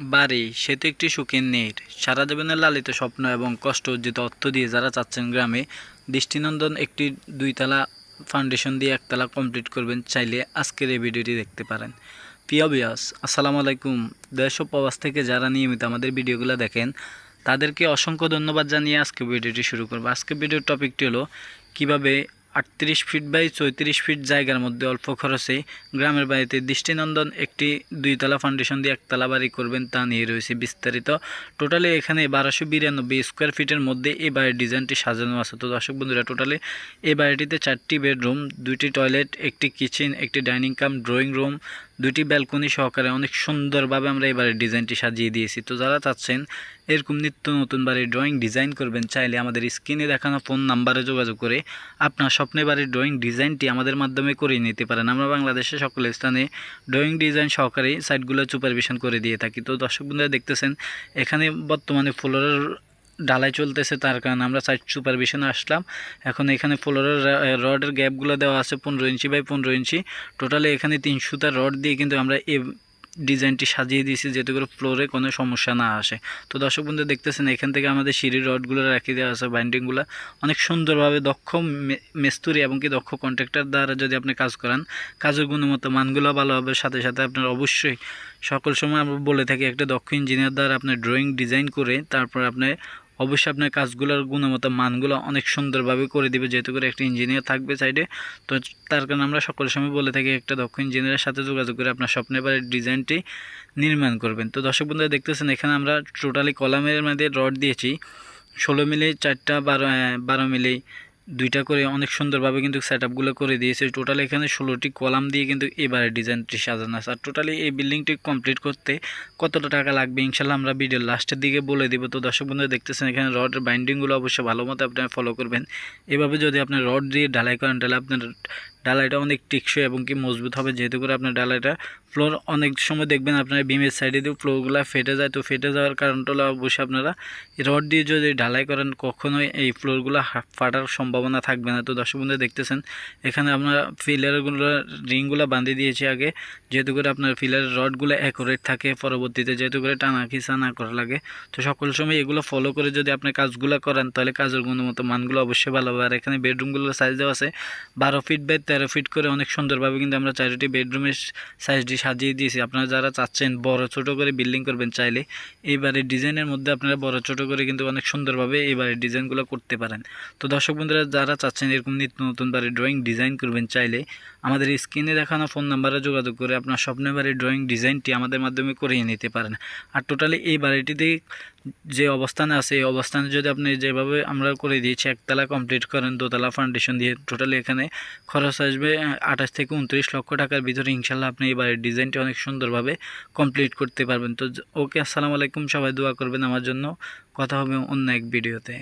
বাড়ি, সে তো একটি সুখের নীর। সারা জীবনের লালিত স্বপ্ন এবং কষ্ট অর্জিত অর্থ দিয়ে যারা চাচ্ছেন গ্রামে, দৃষ্টিনন্দন একটি দুইতলা ফাউন্ডেশন দিয়ে একতলা কমপ্লিট করবেন চাইলে আজকের এই ভিডিওটি দেখতে পারেন। প্রিয় বিয়াস আসসালামু আলাইকুম। দেশ প্রবাস থেকে যারা নিয়মিত আমাদের ভিডিওগুলো দেখেন, তাদেরকে অসংখ্য ধন্যবাদ জানিয়ে আজকে ভিডিওটি শুরু করব। আজকে ভিডিওর টপিকটি হলো, কীভাবে আটত্রিশ ফিট বাই চৌত্রিশ ফিট জায়গার মধ্যে অল্প খরচে গ্রামের বাড়িতে দৃষ্টিনন্দন একটি দুইতলা ফাউন্ডেশন দিয়ে একতলা বাড়ি করবেন তা নিয়ে রয়েছে বিস্তারিত। টোটালি এখানে বারোশো বিরানব্বই স্কোয়ার ফিটের মধ্যে এই বাড়ির ডিজাইনটি সাজানো আছে। তো দর্শক বন্ধুরা টোটালি এই বাড়িটিতে চারটি বেডরুম দুইটি টয়লেট একটি কিচেন একটি ডাইনিং কাম ড্রয়িং রুম দুইটি ব্যালকনি সহকারে অনেক সুন্দরভাবে আমরা এই বাড়ির ডিজাইনটি সাজিয়ে দিয়েছি। তো যারা চাচ্ছেন এরকম নিত্য নতুন বাড়ির ড্রয়িং ডিজাইন করবেন, চাইলে আমাদের স্ক্রিনে দেখানো ফোন নাম্বারে যোগাযোগ করে আপনার স্বপ্নে বাড়ির ড্রয়িং ডিজাইনটি আমাদের মাধ্যমে করে নিতে পারেন। আমরা বাংলাদেশের সকল স্থানে ড্রয়িং ডিজাইন সহকারে সাইটগুলো সুপারভিশন করে দিয়ে থাকি। তো দর্শক বন্ধুরা দেখতেছেন, এখানে বর্তমানে ফ্লোরের ডালাই চলতেছে তার কারণে আমরা সাইড সুপারভিশনে আসলাম। এখন এখানে ফ্লোরের রডের গ্যাপগুলো দেওয়া আছে পনেরো ইঞ্চি বাই পনেরো ইঞ্চি। টোটালি এখানে তিন সুতার রড দিয়ে কিন্তু আমরা এ ডিজাইনটি সাজিয়ে দিয়েছি, যাতে করে ফ্লোরে কোনো সমস্যা না আসে। তো দর্শক বন্ধু, দেখতেছেন এখান থেকে আমাদের সিঁড়ির রডগুলো রাখিয়ে দেওয়া আছে বাইন্ডিংগুলো অনেক সুন্দরভাবে দক্ষ মিস্ত্রি এবং কি দক্ষ কন্ট্রাক্টর দ্বারা যদি আপনি কাজ করান, কাজের গুণমত মানগুলো ভালো হবে। সাথে সাথে আপনার অবশ্যই সকল সময় আমরা বলে থাকি, একটা দক্ষ ইঞ্জিনিয়ার দ্বারা আপনার ড্রয়িং ডিজাইন করে তারপর আপনি অবশ্যই আপনার কাজগুলোর গুণমত মানগুলো অনেক সুন্দরভাবে করে দিবে, যেহেতু করে একটা ইঞ্জিনিয়ার থাকবে সাইডে তো তার কারণে আমরা সকল সময় বলে থাকি, একটা দক্ষ ইঞ্জিনিয়ারের সাথে যোগাযোগ করে আপনার স্বপ্নের বাড়ির ডিজাইনটি নির্মাণ করবেন। তো দর্শক বন্ধুরা, দেখতেছেন এখানে আমরা টোটালি কলামের মধ্যে রড দিয়েছি। ষোলো মিলি, চারটা, বারো বারো মিলি দুইটা করে অনেক সুন্দরভাবে কিন্তু সেট আপগুলো করে দিয়েছে। টোটাল এখানে ষোলোটি কলাম দিয়ে কিন্তু এবারে ডিজাইনটি সাজানো আছে। আর টোটালি এই বিল্ডিংটি কমপ্লিট করতে কতটা টাকা লাগবে ইনশাল্লাহ আমরা ভিডিওর লাস্টের দিকে বলে দিব। তো দর্শক বন্ধু দেখতেছেন এখানে রডের বাইন্ডিংগুলো অবশ্যই ভালো মতো আপনারা ফলো করবেন। এভাবে যদি আপনি রড দিয়ে ঢালাই করেন তাহলে আপনার ডালাইটা অনেক টেকসই এবং কি মজবুত হবে। যেহেতু করে আপনার ডালাইটা ফ্লোর অনেক সময় দেখবেন আপনার বিমের সাইডে দিয়ে ফ্লোরগুলো ফেটে যায়। তো ফেটে যাওয়ার কারণটা হলো অবশ্যই আপনারা রড দিয়ে যদি ঢালাই করেন, কখনোই এই ফ্লোরগুলো ফাটার সম্ভাবনা থাকবে না। তো দর্শক বন্ধু দেখতেছেন, এখানে আপনার ফিলারগুলো রিংগুলো বাঁধিয়ে দিয়েছি আগে। যেহেতু করে আপনার ফিলারের রডগুলো অ্যাকোরেট থাকে, পরবর্তীতে যেহেতু করে টানা খিচা না করা লাগে, তো সকল সময় এগুলো ফলো করে যদি আপনি কাজগুলো করেন, তাহলে কাজের গুণমত মানগুলো অবশ্যই ভালো হবে। আর এখানে বেডরুমগুলোর সাইজ দেওয়া আছে, বারো ফিট বাই তেরো ফিট করে অনেক সুন্দরভাবে কিন্তু আমরা চারিটি বেডরুমের সাইজটি সাজিয়ে দিয়েছি। আপনারা যারা চাচ্ছেন বড় ছোট করে বিল্ডিং করবেন চাইলে এইবারের ডিজাইনের মধ্যে আপনারা বড় ছোট করে কিন্তু অনেক সুন্দরভাবে এইবারের ডিজাইনগুলো করতে পারেন। তো দর্শক বন্ধুরা, যারা চাচ্ছেন এরকম নিত্য নতুন বাড়ির ড্রয়িং ডিজাইন করবেন চাইলে, আমাদের স্ক্রিনে দেখানো ফোন নাম্বারে যোগাযোগ করে আপনার স্বপ্নের বাড়ির ড্রয়িং ডিজাইনটি আমাদের মাধ্যমে করিয়ে নিতে পারেন। আর টোটালি এই বাড়িটিতে যে অবস্থানে আছে, এই অবস্থানে যদি আপনি যেভাবে আমরা করে দিয়েছি একতলা কমপ্লিট করেন দোতলা ফাউন্ডেশন দিয়ে টোটালি এখানে খরচ আসবে আঠাশ থেকে উনত্রিশ লক্ষ টাকার ভিতরে ইনশাল্লাহ আপনি এই বাড়ির ডিজাইনটি অনেক সুন্দরভাবে কমপ্লিট করতে পারবেন। তো ওকে আসসালামু আলাইকুম, সবাই দোয়া করবেন আমার জন্য। কথা হবে অন্য এক ভিডিওতে